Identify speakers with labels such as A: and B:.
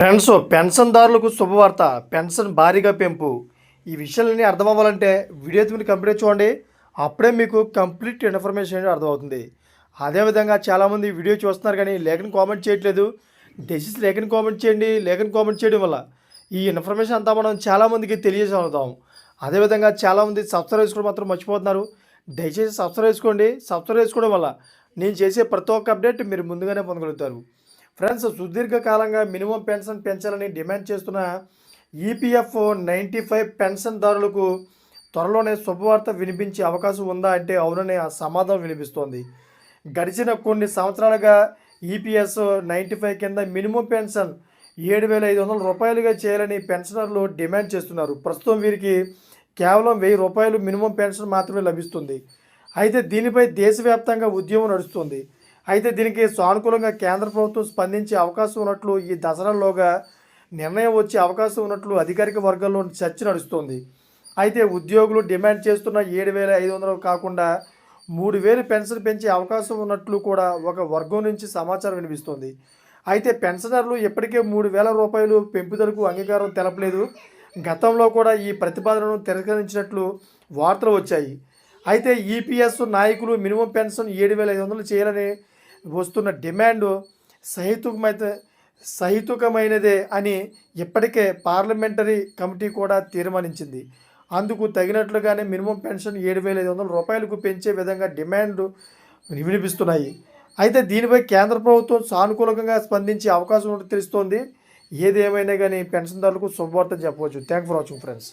A: Friends పెన్షన్దారులకు శుభవార్త pension భారీగా పెంపు. ఈ విషయాలన్నీ అర్థం అవ్వాలంటే వీడియో మీరు కంప్లీట్ చూడండి. అప్పుడే మీకు కంప్లీట్ ఇన్ఫర్మేషన్ అనేది అర్థమవుతుంది. అదేవిధంగా చాలామంది వీడియో చూస్తున్నారు కానీ లేఖని కామెంట్ చేయట్లేదు. డెసిస్ లేఖని కామెంట్ చేయండి. లేఖని కామెంట్ చేయడం వల్ల ఈ ఇన్ఫర్మేషన్ అంతా మనం చాలామందికి తెలియజేస్తాం అదేవిధంగా చాలామంది సబ్స్క్రైబ్ చేసుకోవడం మాత్రం మర్చిపోతున్నారు. దయచేసి సబ్స్క్రైబ్ చేసుకోండి. సబ్స్క్రైబ్ చేసుకోవడం వల్ల నేను చేసే ప్రతి ఒక్క అప్డేట్ మీరు ముందుగానే పొందగలుగుతారు. ఫ్రెండ్స్ సుదీర్ఘకాలంగా మినిమం పెన్షన్ పెంచాలని డిమాండ్ చేస్తున్న ఈపీఎఫ్ నైంటీ ఫైవ్ పెన్షన్దారులకు త్వరలోనే శుభవార్త వినిపించే అవకాశం ఉందా అంటే అవుననే ఆ సమాధానం వినిపిస్తోంది. గడిచిన కొన్ని సంవత్సరాలుగా ఈపీఎస్ నైంటీ ఫైవ్ కింద మినిమం పెన్షన్ ఏడు వేల ఐదు వందల రూపాయలుగా చేయాలని పెన్షనర్లు డిమాండ్ చేస్తున్నారు. ప్రస్తుతం వీరికి కేవలం వెయ్యి రూపాయలు మినిమం పెన్షన్ మాత్రమే లభిస్తుంది. అయితే దీనిపై దేశవ్యాప్తంగా ఉద్యమం నడుస్తుంది. అయితే దీనికి సానుకూలంగా కేంద్ర ప్రభుత్వం స్పందించే అవకాశం ఉన్నట్లు ఈ దసరాలోగా నిర్ణయం వచ్చే అవకాశం ఉన్నట్లు అధికారిక వర్గాల్లో చర్చ నడుస్తోంది. అయితే ఉద్యోగులు డిమాండ్ చేస్తున్న ఏడు వేల ఐదు వందలు కాకుండా మూడు వేలు పెన్షన్ పెంచే అవకాశం ఉన్నట్లు కూడా ఒక వర్గం నుంచి సమాచారం వినిపిస్తోంది. అయితే పెన్షనర్లు ఇప్పటికే మూడు వేల రూపాయలు పెంపుదలకు అంగీకారం తెలపలేదు. గతంలో కూడా ఈ ప్రతిపాదనను తిరస్కరించినట్లు వార్తలు వచ్చాయి. అయితే ఈపీఎస్ నాయకులు మినిమం పెన్షన్ ఏడు వేల ఐదు వందలు చేయాలని వస్తున్న డిమాండ్ సహితుకమైతే సహితుకమైనదే అని ఇప్పటికే పార్లమెంటరీ కమిటీ కూడా తీర్మానించింది. అందుకు తగినట్లుగానే మినిమం పెన్షన్ ఏడు వేల ఐదు వందల రూపాయలకు పెంచే విధంగా డిమాండ్ వినిపిస్తున్నాయి. అయితే దీనిపై కేంద్ర ప్రభుత్వం సానుకూలంగా స్పందించే అవకాశం ఉంటే తెలుస్తోంది. ఏదేమైనా కానీ పెన్షన్దారులకు శుభవార్త చెప్పవచ్చు. Thank for watching friends